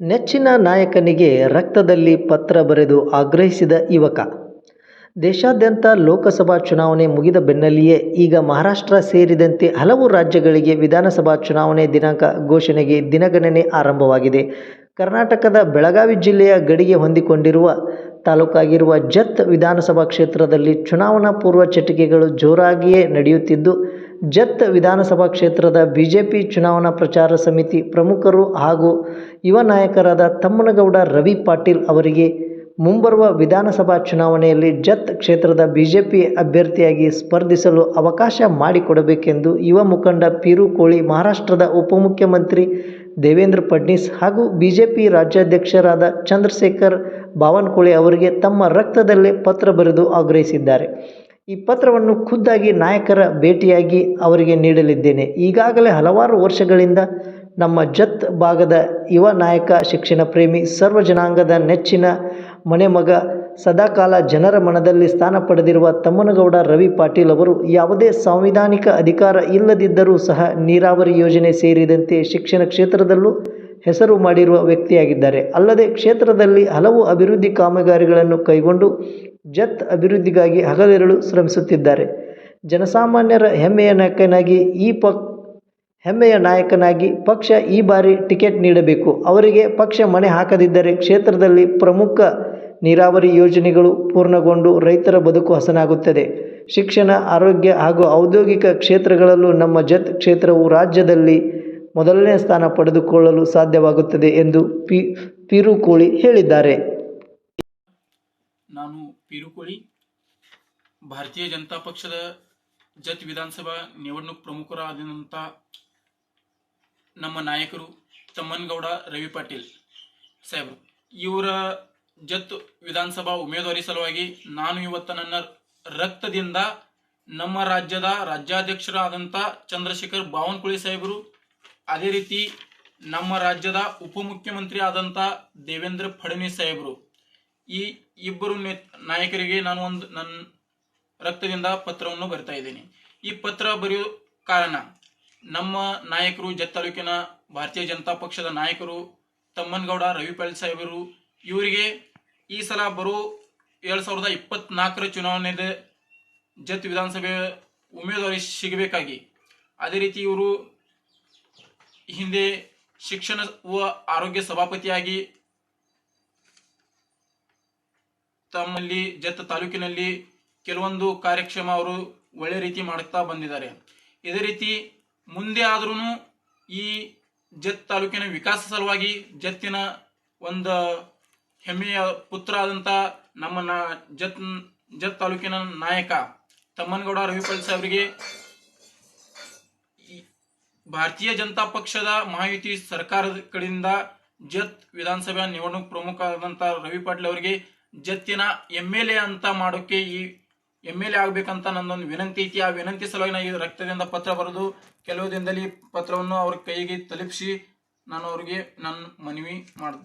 ನೆಚ್ಚಿನ ನಾಯಕನಿಗೆ ರಕ್ತದಲ್ಲಿ ಪತ್ರ ಬರೆದು ಆಗ್ರಹಿಸಿದ ಯುವಕ ದೇಶಾದ್ಯಂತ ಲೋಕಸಭಾ ಚುನಾವಣೆ ಮುಗಿದ ಬೆನ್ನಲ್ಲಿಯೇ ಈಗ ಮಹಾರಾಷ್ಟ್ರ ಸೇರಿದಂತೆ ಹಲವು ರಾಜ್ಯಗಳಿಗೆ ವಿಧಾನಸಭಾ ಚುನಾವಣೆ ದಿನಾಂಕ ಘೋಷಣೆಗೆ ದಿನಗಣನೆ ಆರಂಭವಾಗಿದೆ. ಕರ್ನಾಟಕದ ಬೆಳಗಾವಿ ಜಿಲ್ಲೆಯ ಗಡಿಗೆ ಹೊಂದಿಕೊಂಡಿರುವ ತಾಲೂಕಾಗಿರುವ ಜತ್ ವಿಧಾನಸಭಾ ಕ್ಷೇತ್ರದಲ್ಲಿ ಚುನಾವಣಾ ಪೂರ್ವ ಚಟುವಟಿಕೆಗಳು ಜೋರಾಗಿಯೇ ನಡೆಯುತ್ತಿದ್ದು, ಜತ್ ವಿಧಾನಸಭಾ ಕ್ಷೇತ್ರದ ಬಿಜೆಪಿ ಚುನಾವಣಾ ಪ್ರಚಾರ ಸಮಿತಿ ಪ್ರಮುಖರು ಹಾಗೂ ಯುವ ನಾಯಕರಾದ ತಮ್ಮನಗೌಡ ರವಿ ಪಾಟೀಲ್ ಅವರಿಗೆ ಮುಂಬರುವ ವಿಧಾನಸಭಾ ಚುನಾವಣೆಯಲ್ಲಿ ಜತ್ ಕ್ಷೇತ್ರದ ಬಿಜೆಪಿ ಅಭ್ಯರ್ಥಿಯಾಗಿ ಸ್ಪರ್ಧಿಸಲು ಅವಕಾಶ ಮಾಡಿಕೊಡಬೇಕೆಂದು ಯುವ ಮುಖಂಡ ಪೀರು ಕೋಳಿ ಮಹಾರಾಷ್ಟ್ರದ ಉಪಮುಖ್ಯಮಂತ್ರಿ ದೇವೇಂದ್ರ ಫಡ್ನೀಸ್ ಹಾಗೂ ಬಿಜೆಪಿ ರಾಜ್ಯಾಧ್ಯಕ್ಷರಾದ ಚಂದ್ರಶೇಖರ್ ಬಾವನಕುಳೆ ಅವರಿಗೆ ತಮ್ಮ ರಕ್ತದಲ್ಲೇ ಪತ್ರ ಬರೆದು ಆಗ್ರಹಿಸಿದ್ದಾರೆ. ಈ ಪತ್ರವನ್ನು ಖುದ್ದಾಗಿ ನಾಯಕರ ಭೇಟಿಯಾಗಿ ಅವರಿಗೆ ನೀಡಲಿದ್ದೇನೆ. ಈಗಾಗಲೇ ಹಲವಾರು ವರ್ಷಗಳಿಂದ ನಮ್ಮ ಜತ್ ಭಾಗದ ಯುವ ನಾಯಕ, ಶಿಕ್ಷಣ ಪ್ರೇಮಿ, ಸರ್ವ ಜನಾಂಗದ ನೆಚ್ಚಿನ ಮನೆಮಗ, ಸದಾಕಾಲ ಜನರ ಮನದಲ್ಲಿ ಸ್ಥಾನ ಪಡೆದಿರುವ ತಮ್ಮನಗೌಡ ರವಿ ಪಾಟೀಲ್ ಅವರು ಯಾವುದೇ ಸಾಂವಿಧಾನಿಕ ಅಧಿಕಾರ ಇಲ್ಲದಿದ್ದರೂ ಸಹ ನೀರಾವರಿ ಯೋಜನೆ ಸೇರಿದಂತೆ ಶಿಕ್ಷಣ ಕ್ಷೇತ್ರದಲ್ಲೂ ಹೆಸರು ಮಾಡಿರುವ ವ್ಯಕ್ತಿಯಾಗಿದ್ದಾರೆ. ಅಲ್ಲದೆ ಕ್ಷೇತ್ರದಲ್ಲಿ ಹಲವು ಅಭಿವೃದ್ಧಿ ಕಾಮಗಾರಿಗಳನ್ನು ಕೈಗೊಂಡು ಜತ್ ಅಭಿವೃದ್ಧಿಗಾಗಿ ಹಗಲಿರುಳು ಶ್ರಮಿಸುತ್ತಿದ್ದಾರೆ. ಜನಸಾಮಾನ್ಯರ ಹೆಮ್ಮೆಯ ನಾಯಕನಾಗಿ ಈ ಪಕ್ ಹೆಮ್ಮೆಯ ನಾಯಕನಾಗಿ ಪಕ್ಷ ಈ ಬಾರಿ ಟಿಕೆಟ್ ನೀಡಬೇಕು. ಅವರಿಗೆ ಪಕ್ಷ ಮಣೆ ಹಾಕದಿದ್ದರೆ ಕ್ಷೇತ್ರದಲ್ಲಿ ಪ್ರಮುಖ ನೀರಾವರಿ ಯೋಜನೆಗಳು ಪೂರ್ಣಗೊಂಡು ರೈತರ ಬದುಕು ಹಸನಾಗುತ್ತದೆ. ಶಿಕ್ಷಣ, ಆರೋಗ್ಯ ಹಾಗೂ ಔದ್ಯೋಗಿಕ ಕ್ಷೇತ್ರಗಳಲ್ಲೂ ನಮ್ಮ ಜತ್ ಕ್ಷೇತ್ರವು ರಾಜ್ಯದಲ್ಲಿ ಮೊದಲನೇ ಸ್ಥಾನ ಪಡೆದುಕೊಳ್ಳಲು ಸಾಧ್ಯವಾಗುತ್ತದೆ ಎಂದು ಪಿ, ಪಿರುಕೋಳಿ ಹೇಳಿದ್ದಾರೆ. ನಾನು ಪಿರುಕೋಳಿ, ಭಾರತೀಯ ಜನತಾ ಪಕ್ಷದ ಜತ್ ವಿಧಾನಸಭಾ ನಿವಡಣೂಕ ಪ್ರಮುಖರಾದಂಥ ನಮ್ಮ ನಾಯಕರು ತಮ್ಮನಗೌಡ ರವಿ ಪಾಟೀಲ್ ಸಾಹೇಬರು ಇವರ ಜತ್ ವಿಧಾನಸಭಾ ಉಮೇದುವಾರಿ ಸಲುವಾಗಿ ನಾನು ಇವತ್ತು ನನ್ನ ರಕ್ತದಿಂದ ನಮ್ಮ ರಾಜ್ಯದ ರಾಜ್ಯಾಧ್ಯಕ್ಷರಾದಂಥ ಚಂದ್ರಶೇಖರ್ ಬಾವನ್ಕುಳಿ ಸಾಹೇಬರು ಅದೇ ರೀತಿ ನಮ್ಮ ರಾಜ್ಯದ ಉಪಮುಖ್ಯಮಂತ್ರಿ ಆದಂಥ ದೇವೇಂದ್ರ ಫಡ್ನವೀಸ್ ಸಾಹೇಬರು, ಈ ಇಬ್ಬರು ನಾಯಕರಿಗೆ ನಾನು ಒಂದು ನನ್ನ ರಕ್ತದಿಂದ ಪತ್ರವನ್ನು ಬರಿತಾ ಇದ್ದೀನಿ. ಈ ಪತ್ರ ಬರೆಯೋ ಕಾರಣ ನಮ್ಮ ನಾಯಕರು, ಜತ್ ತಾಲೂಕಿನ ಭಾರತೀಯ ಜನತಾ ಪಕ್ಷದ ನಾಯಕರು ತಮ್ಮನಗೌಡ ರವಿಪಾಲ್ ಸಾಹೇಬರು, ಇವರಿಗೆ ಈ ಸಲ ಬರೋ ಎರಡು ಸಾವಿರದ ಇಪ್ಪತ್ನಾಲ್ಕರ ಚುನಾವಣೆದ ಜತ್ ವಿಧಾನಸಭೆ ಉಮೇದುವಾರಿ ಸಿಗಬೇಕಾಗಿ. ಅದೇ ರೀತಿ ಇವರು ಹಿಂದೆ ಶಿಕ್ಷಣ ವ ಆರೋಗ್ಯ ಸಭಾಪತಿಯಾಗಿ ತಮ್ಮಲ್ಲಿ ಜತ್ತ ತಾಲೂಕಿನಲ್ಲಿ ಕೆಲವೊಂದು ಕಾರ್ಯಕ್ಷಮ ಅವರು ಒಳ್ಳೆ ರೀತಿ ಮಾಡುತ್ತಾ ಬಂದಿದ್ದಾರೆ. ಇದೇ ರೀತಿ ಮುಂದೆ ಆದ್ರೂ ಈ ಜತ್ ತಾಲೂಕಿನ ವಿಕಾಸ ಸಲುವಾಗಿ ಜತ್ತಿನ ಒಂದು ಹೆಮ್ಮೆಯ ಪುತ್ರ ಆದಂಥ ನಮ್ಮ ಜತ್ ಜತ್ ತಾಲೂಕಿನ ನಾಯಕ ತಮ್ಮನಗೌಡ ರವಿಪಳ್ಸ ಈ ಭಾರತೀಯ ಜನತಾ ಪಕ್ಷದ ಮಹಾಯುತಿ ಸರ್ಕಾರದ ಕಡೆಯಿಂದ ಜತ್ ವಿಧಾನಸಭೆ ಪ್ರಮುಖ ಆದಂತ ರವಿ ಪಾಟೀಲ್ ಅವರಿಗೆ ಜತ್ತಿನ ಎಂ ಎಲ್ ಎ ಅಂತ ಮಾಡೋಕೆ ಈ ಎಂ ಎಲ್ ಎ ಆಗ್ಬೇಕಂತ ನನ್ನೊಂದು ವಿನಂತಿ ಐತಿ. ಆ ವಿನಂತಿ ಸಲುವಾಗಿ ನಾನು ಈ ರಕ್ತದಿಂದ ಪತ್ರ ಬರೆದು ಕೆಲವು ದಿನದಲ್ಲಿ ಪತ್ರವನ್ನು ಅವ್ರ ಕೈಗೆ ತಲುಪಿಸಿ ನಾನು ಅವ್ರಿಗೆ ನನ್ನ ಮನವಿ ಮಾಡ್